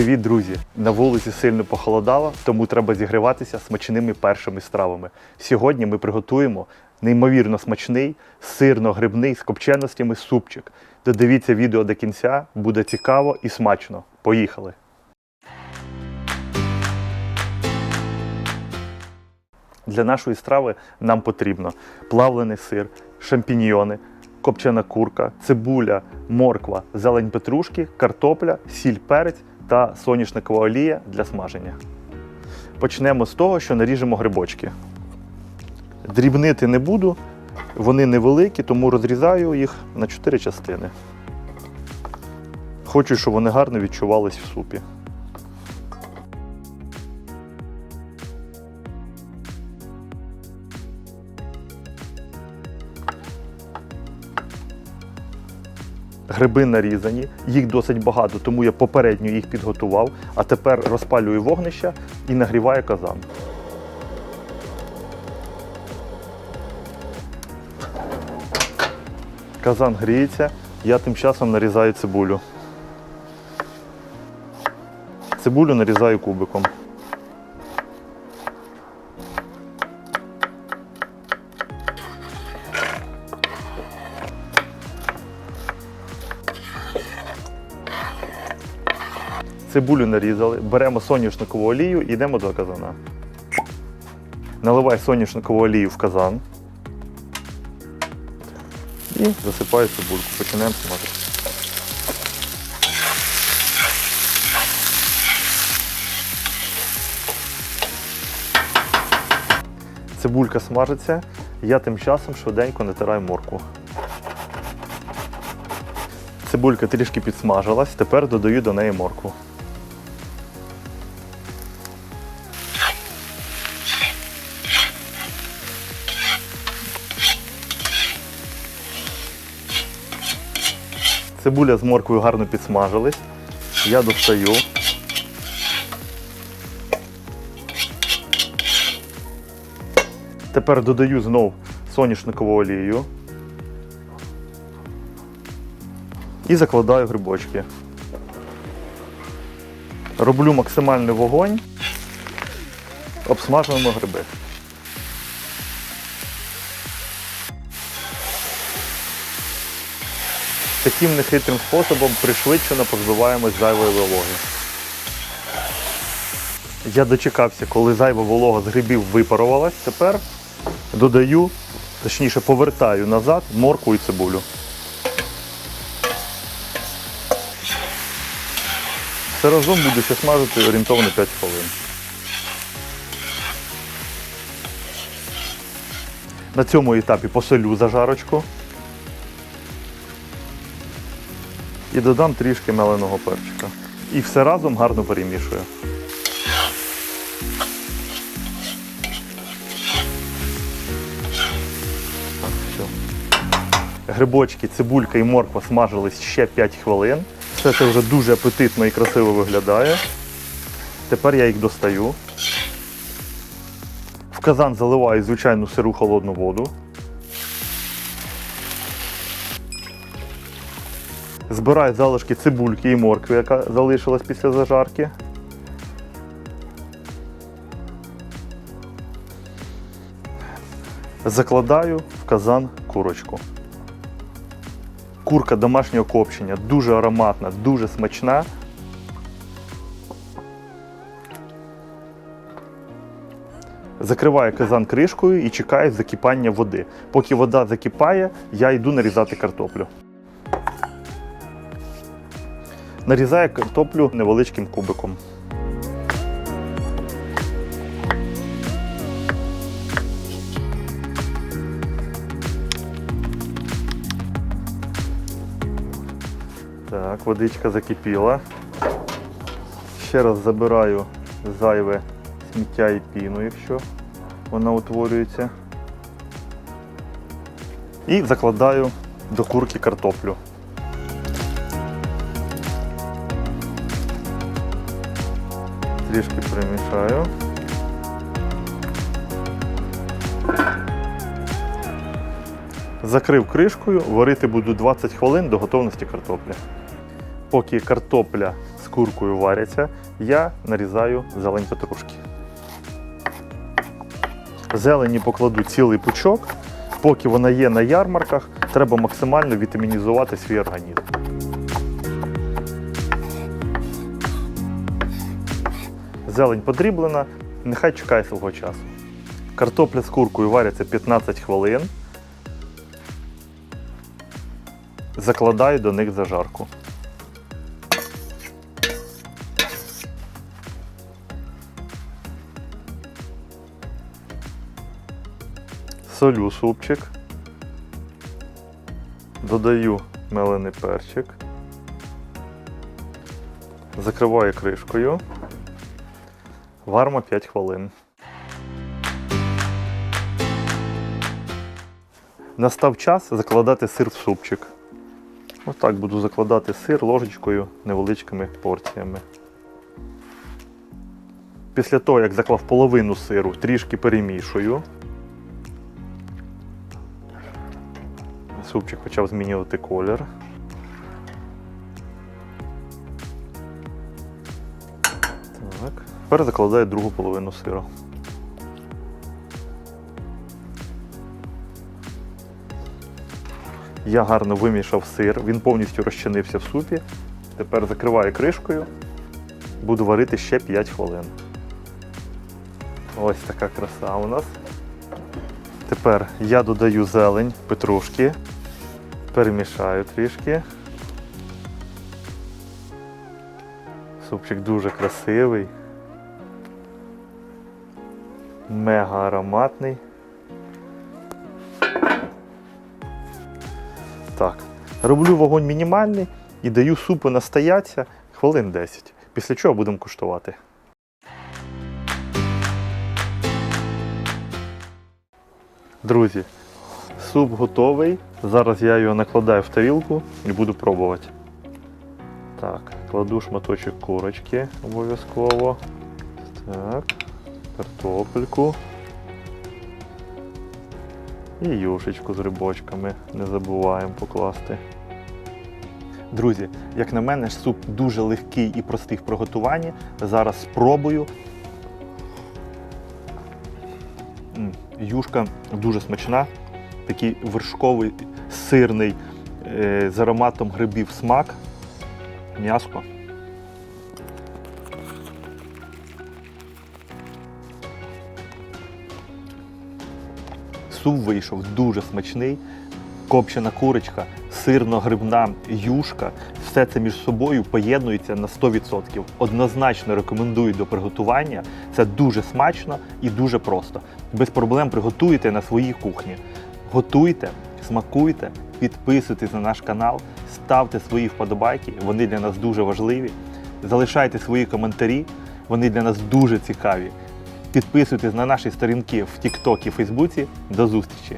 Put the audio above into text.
Привіт, друзі! На вулиці сильно похолодало, тому треба зігріватися смачними першими стравами. Сьогодні ми приготуємо неймовірно смачний сирно-грибний з копченостями супчик. Додивіться відео до кінця, буде цікаво і смачно. Поїхали! Для нашої страви нам потрібно плавлений сир, шампіньйони, копчена курка, цибуля, морква, зелень петрушки, картопля, сіль перець та соняшникова олія для смаження. Почнемо з того, що наріжемо грибочки. Дрібнити не буду, вони невеликі, тому розрізаю їх на 4 частини. Хочу, щоб вони гарно відчувались в супі. Гриби нарізані, їх досить багато, тому я попередньо їх підготував, а тепер розпалюю вогнище і нагріваю казан. Казан гріється, я тим часом нарізаю цибулю. Цибулю нарізаю кубиком. Цибулю нарізали, беремо соняшникову олію і йдемо до казана. Наливай соняшникову олію в казан. І засипаю цибульку. Починаємо смажити. Цибулька смажиться, я тим часом швиденько натираю моркву. Цибулька трішки підсмажилась, тепер додаю до неї моркву. Цибуля з морквою гарно підсмажились. Я достаю. Тепер додаю знов соняшникову олію. І закладаю грибочки. Роблю максимальний вогонь. Обсмажуємо гриби. Таким нехитрим способом пришвидшено позбиваємось зайвої вологи. Я дочекався, коли зайва волога з грибів випарувалась. Тепер додаю, точніше повертаю назад моркву і цибулю. Все разом буду ще смажити орієнтовно 5 хвилин. На цьому етапі посолю зажарочку. І додам трішки меленого перчика. І все разом гарно перемішую. Все. Грибочки, цибулька і морква смажились ще 5 хвилин. Все це вже дуже апетитно і красиво виглядає. Тепер я їх достаю. В казан заливаю звичайну сиру холодну воду. Збираю залишки цибульки і моркви, яка залишилась після зажарки. Закладаю в казан курочку. Курка домашнього копчення, дуже ароматна, дуже смачна. Закриваю казан кришкою і чекаю закипання води. Поки вода закипає, я йду нарізати картоплю. Нарізаю картоплю невеличким кубиком. Так, водичка закипіла. Ще раз забираю зайве сміття і піну, якщо вона утворюється. І закладаю до курки картоплю. Трішки перемішаю. Закрив кришкою, варити буду 20 хвилин до готовності картоплі. Поки картопля з куркою варяться, я нарізаю зелень петрушки. Зелені покладу цілий пучок. Поки вона є на ярмарках, треба максимально вітамінізувати свій організм. Зелень подріблена, нехай чекає свого часу. Картопля з куркою варяться 15 хвилин. Закладаю до них зажарку. Солю супчик. Додаю мелений перчик. Закриваю кришкою. Варимо 5 хвилин. Настав час закладати сир в супчик. Отак буду закладати сир ложечкою невеличкими порціями. Після того, як заклав половину сиру, трішки перемішую. Супчик почав змінювати колір. Тепер закладаю другу половину сиру. Я гарно вимішав сир, він повністю розчинився в супі. Тепер закриваю кришкою, буду варити ще 5 хвилин. Ось така краса у нас. Тепер я додаю зелень, петрушки, перемішаю трішки. Супчик дуже красивий, мега ароматний. Так, роблю вогонь мінімальний і даю супу настояться хвилин 10. Після чого будемо куштувати. Друзі, суп готовий. Зараз я його накладаю в тарілку і буду пробувати. Так, кладу шматочок курочки обов'язково. Так, картопельку. І юшечку з рибочками не забуваємо покласти. Друзі, як на мене, суп дуже легкий і простий в приготуванні. Зараз спробую. Юшка дуже смачна, такий вершковий, сирний, е, з ароматом грибів смак. М'яско. Суп вийшов дуже смачний. Копчена курочка, сирно-грибна юшка. Все це між собою поєднується на 100%. Однозначно рекомендую до приготування. Це дуже смачно і дуже просто. Без проблем приготуєте на своїй кухні. Готуйте, смакуйте, підписуйтесь на наш канал, ставте свої вподобайки, вони для нас дуже важливі. Залишайте свої коментарі, вони для нас дуже цікаві. Підписуйтесь на наші сторінки в TikTok і Фейсбуці. До зустрічі!